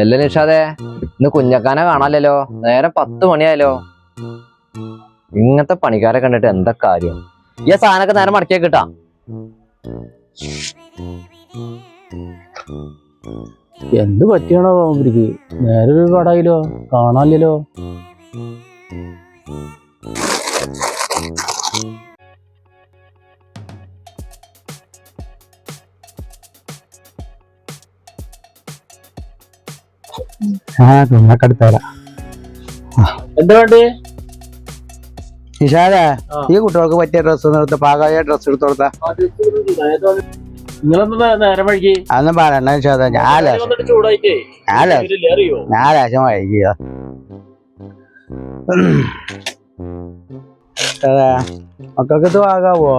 അല്ല നിഷാദേ ഇന്ന് കുഞ്ഞക്കാനെ കാണാലല്ലോ നേരെ പത്ത് മണിയായല്ലോ. ഇങ്ങനത്തെ പണിക്കാരെ കണ്ടിട്ട് എന്താ കാര്യം? ഈ സാധനമൊക്കെ നേരെ മടക്കിയാ കിട്ടാ. എന്ത് പറ്റിയാണോ നേരെ ഒരു കടയിലോ? കാണാനില്ലല്ലോ. ആ കുഞ്ഞക്കടുത്തേരാ എന്താ വേണ്ടേ? നിഷാദേ ഈ കുട്ടികൾക്ക് പറ്റിയ ഡ്രസ്സ് എടുത്ത് പാകമായ ഡ്രസ്സ് എടുത്ത് കൊടുത്താ. അതൊന്നും പറയണ്ട നിഷാദ ഞാൻ ലേശം വൈകിയ മക്കൾക്ക് ഇത് വാങ്ങാവോ?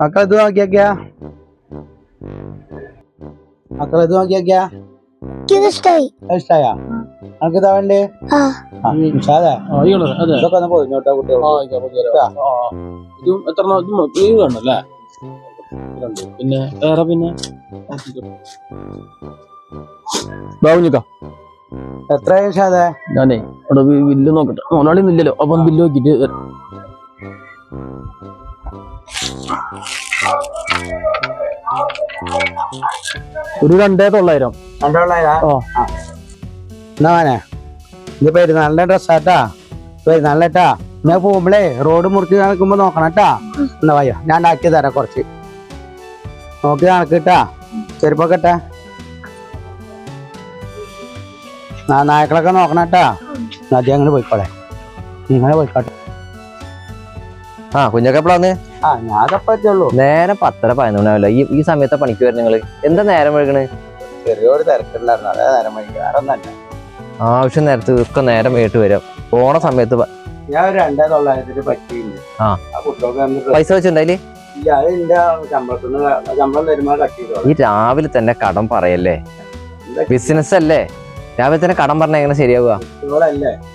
മക്കൾ ഇത് നോക്കിയാക്കിയാ മക്കൾ ഇത് നോക്കിയാക്കിയാ ഇഷ്ടായ നമുക്ക് ഇതാ വേണ്ടേ? ഇതൊക്കെ ഒന്ന് പോയിട്ടോ എത്ര. പിന്നെ വേറെ പിന്നെ? ബാബുഞ്ഞിക്ക? എത്ര നിഷാദേ ഞാനേ അവിടെ ബില്ല് നോക്കട്ടെ. മോനാളി ഇല്ലല്ലോ. അപ്പൊ ബില്ല് നോക്കിട്ട് ഒരു രണ്ടേ തൊള്ളായിരം. രണ്ടോളാ ഓ. എന്നാ മോനെ ഇത് പെരുന്നാളിന്റെ ഡ്രസ്സാട്ടാ പെരുന്നാളിലേട്ടാ ഞാൻ പോകുമ്പളേ റോഡ് മുറിച്ച് നിൽക്കുമ്പോ നോക്കണട്ടാ എന്നാ വയ്യ ഞാൻ ഉണ്ടാക്കി തരാം കുറച്ച്. നോക്കി നടക്കിട്ടാ ചെരുപ്പൊക്കെ ഇട്ടാ. ആ നായ്ക്കളൊക്കെ നോക്കണട്ടാ നദി അങ്ങനെ പോയിക്കോളെ. നിങ്ങളെ പോയിക്കോട്ടെ. ആ കുഞ്ഞൊക്കെ എപ്പോഴാന്ന് ആ ഞാൻ പറ്റുള്ളൂ നേരെ പത്തര പതിനൊന്നാവില്ല. ഈ ഈ സമയത്തെ പണിക്ക് വരുന്ന നിങ്ങൾ? എന്താ നേരം വഴുകണ് ചെറിയൊരു തിരക്കുണ്ടായിരുന്നു അതേ നേരം വൈകി. വേറെ ഒന്നല്ല ആവശ്യം നേരത്തെ ഒക്കെ നേരം വേട്ട് വരാം. ഓണ സമയത്ത് ഞാൻ ഒരു രണ്ടേ തൊള്ളായിരത്തിന് പറ്റിയില്ല. ആ. കുട്ടികൾക്ക് പൈസ വെച്ചിട്ടുണ്ടായിൽ ഇല്ല അത് എന്റെ ശമ്പളത്തിന് ശമ്പളം തരുമ്പോ കട്ട് ചെയ്തോളാം. ഈ രാവിലെ തന്നെ കടം പറയല്ലേ? ബിസിനസ് അല്ലേ? രാവിലെ തന്നെ കടം പറഞ്ഞാൽ എങ്ങനെ ശരിയാവുക?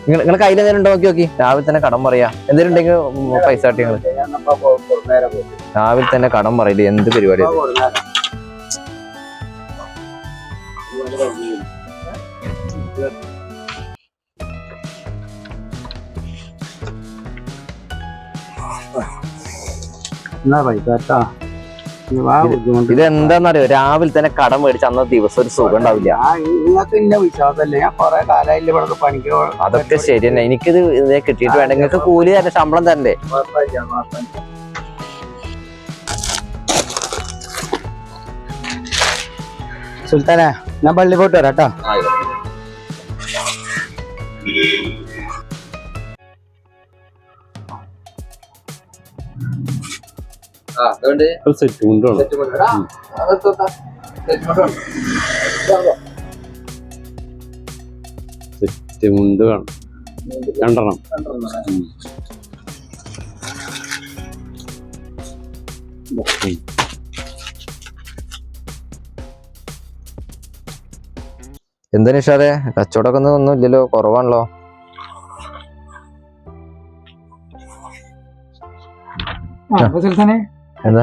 നിങ്ങൾ നിങ്ങൾ കയ്യിൽ എന്തെങ്കിലും ഉണ്ടോ? നോക്കി നോക്കി. രാവിലെ തന്നെ കടം പറയാ. എന്തെങ്കിലും ഉണ്ടെങ്കിൽ പൈസ കാട്ടി നിങ്ങൾ. രാവിലെ തന്നെ കടം പറയില്ല എന്ത് പരിപാടി. എന്നാ പൈസ കേട്ടോ? ഇനി വാ ബുദ്ധിമുട്ട്. ഇത് എന്താന്നറിയോ രാവിലെ തന്നെ കടം മേടിച്ച് അന്ന ദിവസം ഒരു സുഖം ഉണ്ടാവില്ല. ഞാൻ നിങ്ങൾക്ക് ഇന്ന വിശ്വാസമല്ലേ? ഞാൻ കൊറേ കാലമായില്ല ഇവിടെ പണിക്ക് അതൊക്കെ ശരി തന്നെ. എനിക്കിത് ഇതേ കിട്ടിയിട്ട് വേണ്ട. നിങ്ങൾക്ക് കൂലി തന്നെ ശമ്പളം തരണ്ടേ? സുൽത്താനാ ഞാൻ പള്ളി പോയിട്ട് വരാട്ടോ കേട്ടോ. ഒരു സെറ്റ് സെറ്റ് മുണ്ട് വേണം രണ്ടെണ്ണം. എന്താ നിഷാദെ കച്ചവടമൊക്കെ ഒന്നും ഒന്നും ഇല്ലല്ലോ കുറവാണല്ലോ എന്താ.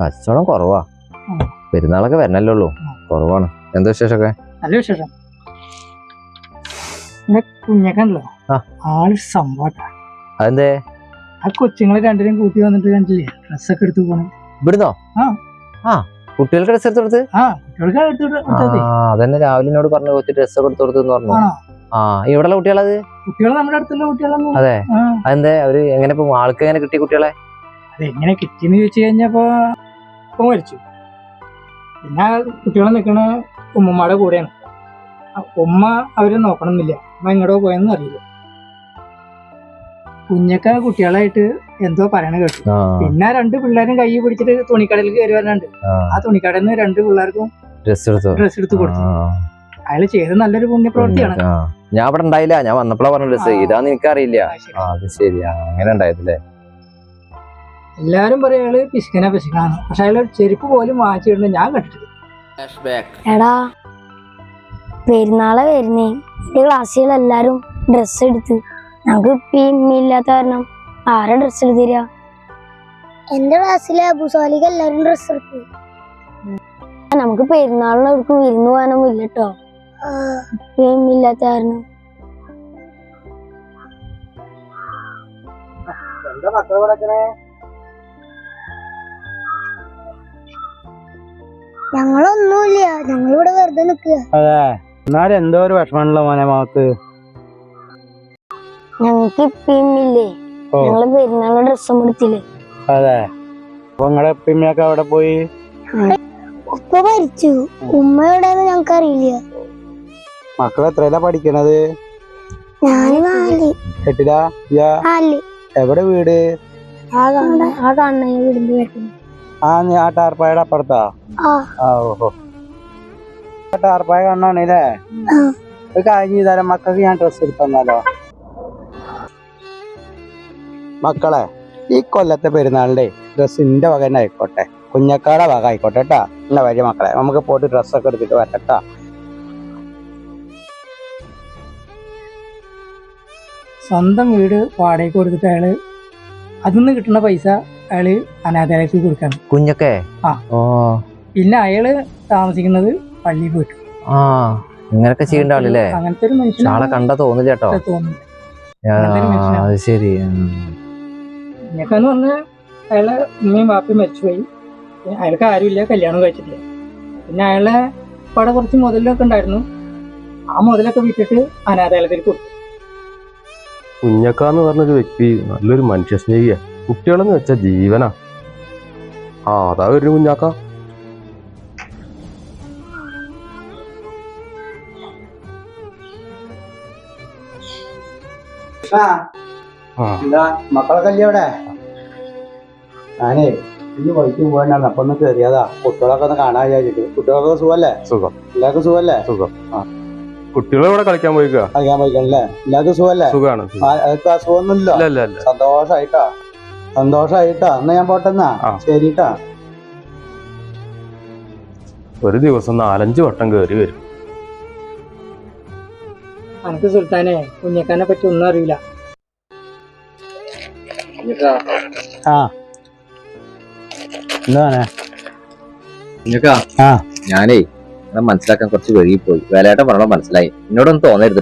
കച്ചവടം കുറവാ. പെരുന്നാളൊക്കെ വരണല്ലേ ഉള്ളൂ. കുറവാണ്. എന്താ വിശേഷൊക്കെ നല്ല വിശേഷം. കുഞ്ഞക്കണ്ടല്ലോ. ആൾ സംഭവട്ടാ. അതെന്തേ? ആ കൊച്ചുങ്ങളെ രണ്ടിനും കൂട്ടി വന്നിട്ട് കണ്ടില്ലേ? ഡ്രസ്സൊക്കെ എടുത്തു പോണ. ഇവിടുന്നോ? ആ. കുട്ടികൾക്ക് ഡ്രസ് എടുത്ത് കൊടുത്ത്? അതന്നെ രാവിലെ എന്നോട് പറഞ്ഞു കൊച്ചു ഡ്രസ് ഒക്കെ എടുത്തു കൊടുത്തു പറഞ്ഞു. ആ ഇവിടെയുള്ള കുട്ടികളത്? കുട്ടികൾ നമ്മുടെ അടുത്തുള്ള കുട്ടികളെ അതെ. അതെന്തേ? അവർ എങ്ങനെ ഇപ്പൊ ആൾക്ക് എങ്ങനെ കിട്ടിയ കുട്ടികളെ? അതെങ്ങനെ കിട്ടിയെന്ന് ചോദിച്ചു കഴിഞ്ഞപ്പോ ഇപ്പൊ മരിച്ചു. പിന്നെ കുട്ടികളെ കുട്ടികൾ നിൽക്കണ ഉമ്മമാരുടെ കൂടെയാണ്. ആ ഉമ്മ അവരെ നോക്കണമെന്നില്ല ഉമ്മ എങ്ങോട്ടോ പോയെന്ന് അറിയില്ല. കുഞ്ഞൊക്കെ കുട്ടികളായിട്ട് എന്തോ പറയണ കേട്ടു. പിന്നെ രണ്ട് പിള്ളേരും കൈ പിടിച്ചിട്ട് തുണിക്കടയിൽ കയറി വരാനുണ്ട് ആ. തുണിക്കടയിൽ നിന്ന് രണ്ട് പിള്ളേർക്കും ഡ്രസ് എടുത്തു? ഡ്രസ് എടുത്ത് കൊടുത്തു. അയാൾ ചെയ്ത നല്ലൊരു പുണ്യപ്രവൃത്തിയാണ്. ഞാൻ അവിടെ ഉണ്ടായില്ല. ഞാൻ വന്നപ്പോഴാ പറഞ്ഞ ഡ്രസ്. ഇതാന്ന് എനിക്കറിയില്ല. ശരി. അത് ശരിയാ അങ്ങനെ ഉണ്ടായതല്ലേ? എല്ലാരും പറയും അയാൾ പിശുക്കന പിശുക്കനാണ് പക്ഷെ അയാൾ ചെരുപ്പ് പോലും വാങ്ങിച്ചിട്ടുണ്ട്. ഞാൻ കണ്ടിട്ടില്ല. എടാ പെരുന്നാളെ വരുന്നേ. എന്റെ ക്ലാസ്സിലെല്ലാരും ഡ്രസ്സ് എടുത്ത്. ഞങ്ങൾക്ക് ഇപ്പം ഇമ്മയില്ലാത്ത കാരണം ആരെ ഡ്രസ്സ് എടുത്ത് തരിക എന്റെ ക്ലാസ്സിലെ അബുസാലിക്ക് എല്ലാരും ഡ്രസ് എടുത്തു. നമുക്ക് പെരുന്നാളിന് അവർക്ക് വിരുന്ന് പോകാനൊന്നും ഇല്ല കേട്ടോ ഇല്ലാത്ത കാരണം. എന്താ മക്കൾ ഞങ്ങളൊന്നുമില്ല. ഞങ്ങളിവിടെ വെറുതെ നിക്കുക അതെ. എന്നാലും എന്തോ ഒരു വിഷമമുള്ള മോനെ മോക്ക് ഞങ്ങൾക്ക് ഇപ്പില്ലേ ഞങ്ങൾ പെരുന്നാളിന് ഡ്രസ്സും കൊടുത്തില്ലേ അതെ. അപ്പൊ നിങ്ങളെ അവിടെ പോയി? ഉപ്പ മരിച്ചു. ഉമ്മ എവിടെയാന്ന് ഞങ്ങൾക്ക് അറിയില്ല. മക്കൾ എത്രയിലാ പഠിക്കണത്? ഞാൻ നാല്. എട്ടിലാ? യാ നാല്. എവിടെ വീട്? ആ കാണ ആ കാണുന്ന വീടിന്റെ വീട്ടിൽ ആ നീ ആ. ടാർപ്പായുടെ അപ്പുറത്താ ഓഹോ ടാർപ്പായ കണ്ണാണല്ലേ. ഒരു കാര്യം ചെയ്താലും മക്കൾക്ക് ഞാൻ ഡ്രസ്സ് എടുത്തന്നാലോ? മക്കളെ ഈ കൊല്ലത്തെ പെരുന്നാളിന്റെ ഡ്രസ്സ് എന്റെ വക തന്നെ ആയിക്കോട്ടെ. കുഞ്ഞക്കാടെ വക ആയിക്കോട്ടെ കേട്ടാ. എന്നാ വരി മക്കളെ നമുക്ക് പോയിട്ട് ഡ്രസ്സൊക്കെ എടുത്തിട്ട് വരട്ടാ സ്വന്തം വീട് വാടകയ്ക്ക് കൊടുത്തിട്ട് അയാൾ അതിന്ന് കിട്ടുന്ന പൈസ അയാൾ അനാഥാലയത്തിൽ കൊടുക്കാണ്. കുഞ്ഞൊക്കെ? ആ. ഓ. പിന്നെ അയാൾ താമസിക്കുന്നത് പള്ളിയിൽ പോയിട്ട്. ആ ഇങ്ങനൊക്കെ ചെയ്യേണ്ട ആളില്ലേ അങ്ങനത്തെ ഒരു മനുഷ്യൻ ആളെ കണ്ട തോന്നില്ല കേട്ടോ. അത് ശരി. ഉം. എന്നൊക്കെന്ന് പറഞ്ഞാൽ അയാളെ ഉമ്മയും ബാപ്പയും മരിച്ചുപോയി. അയാൾക്ക് ആരുമില്ല കല്യാണം കഴിച്ചിട്ടില്ല. പിന്നെ അയാളെ പട കുറച്ച് മുതലൊക്കെ ഉണ്ടായിരുന്നു. ആ മുതലൊക്കെ വിട്ടിട്ട് അനാഥാലയത്തിൽ കൊടുത്തു. കുഞ്ഞക്കാന്ന് പറഞ്ഞൊരു വ്യക്തി നല്ലൊരു മനുഷ്യ സ്നേഹിയാ. കുട്ടികളെന്ന് വെച്ച ജീവനാ. ആ അതാ ഒരു കുഞ്ഞാക്ക. മക്കളൊക്കെ അല്ലേ അവിടെ? ഞാനേ ഇന്ന് വൈകിട്ട് പോകണ്ടാണ് അപ്പൊ ഒന്ന് കയറിയതാ കുട്ടികളൊക്കെ ഒന്ന് കാണാൻ വിചാരിച്ചിട്ട്. കുട്ടികളൊക്കെ സുഖല്ലേ? സുഖം. എല്ലാവർക്കും സുഖല്ലേ? സുഖം. കുട്ടികളെ ഇവിടെ കളിക്കാൻ പോയിക്കാ. കളിക്കാൻ പോയിക്കണല്ലേ? എല്ലാവർക്കും സുഖല്ലേ? സുഖാണ് ഇല്ല. സന്തോഷായിട്ടാ. സന്തോഷായിട്ടാ. എന്നാ ഞാൻ പോട്ടെന്നാ. ശരിട്ടാ. ഒരു ദിവസം നാലഞ്ച് വട്ടം കേറി വരും. അനക്ക് സുൽത്താനെ കുഞ്ഞക്കാനെ പറ്റി ഒന്നും അറിയില്ല. ആ. എന്താണ് കുഞ്ഞക്കാ. ആ. ഞാനേ ഞാൻ മനസ്സിലാക്കാൻ കുറച്ച് വഴുകി പോയി വേലയാട്ടം പറഞ്ഞോ മനസ്സിലായി. എന്നോടൊന്നും തോന്നരുത്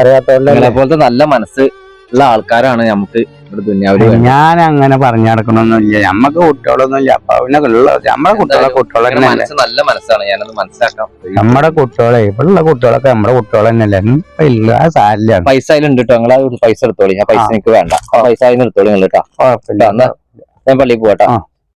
അറിയാത്തോണ്ട് പോലത്തെ നല്ല മനസ്സ് ഉള്ള ആൾക്കാരാണ് നമുക്ക് ഇവിടെ ദുന്യാവിൽ വേണ്ടത്. ഞാൻ അങ്ങനെ പറഞ്ഞു നടക്കണമൊന്നുമില്ല നമ്മക്ക് കുട്ടികളൊന്നുമില്ല. അപ്പൊ പിന്നെ ഉള്ള നമ്മളെ കുട്ടികളെ കുട്ടികളെ മനസ്സ് നല്ല മനസ്സാണ്. ഞാനത് മനസ്സിലാക്കാം. നമ്മുടെ കുട്ടികളെ ഇവിടെയുള്ള കുട്ടികളൊക്കെ നമ്മുടെ കുട്ടികളെ തന്നെയല്ലേ? ഇല്ല സാരില്ല. പൈസ അതിലുണ്ട് കേട്ടോ പൈസ എടുത്തോളി. ഞാൻ പൈസ എനിക്ക് വേണ്ട. പൈസ അതിന് എടുത്തോളി നിങ്ങൾ കേട്ടോ. ഞാൻ പള്ളിയിൽ പോവാട്ടോ. ആ.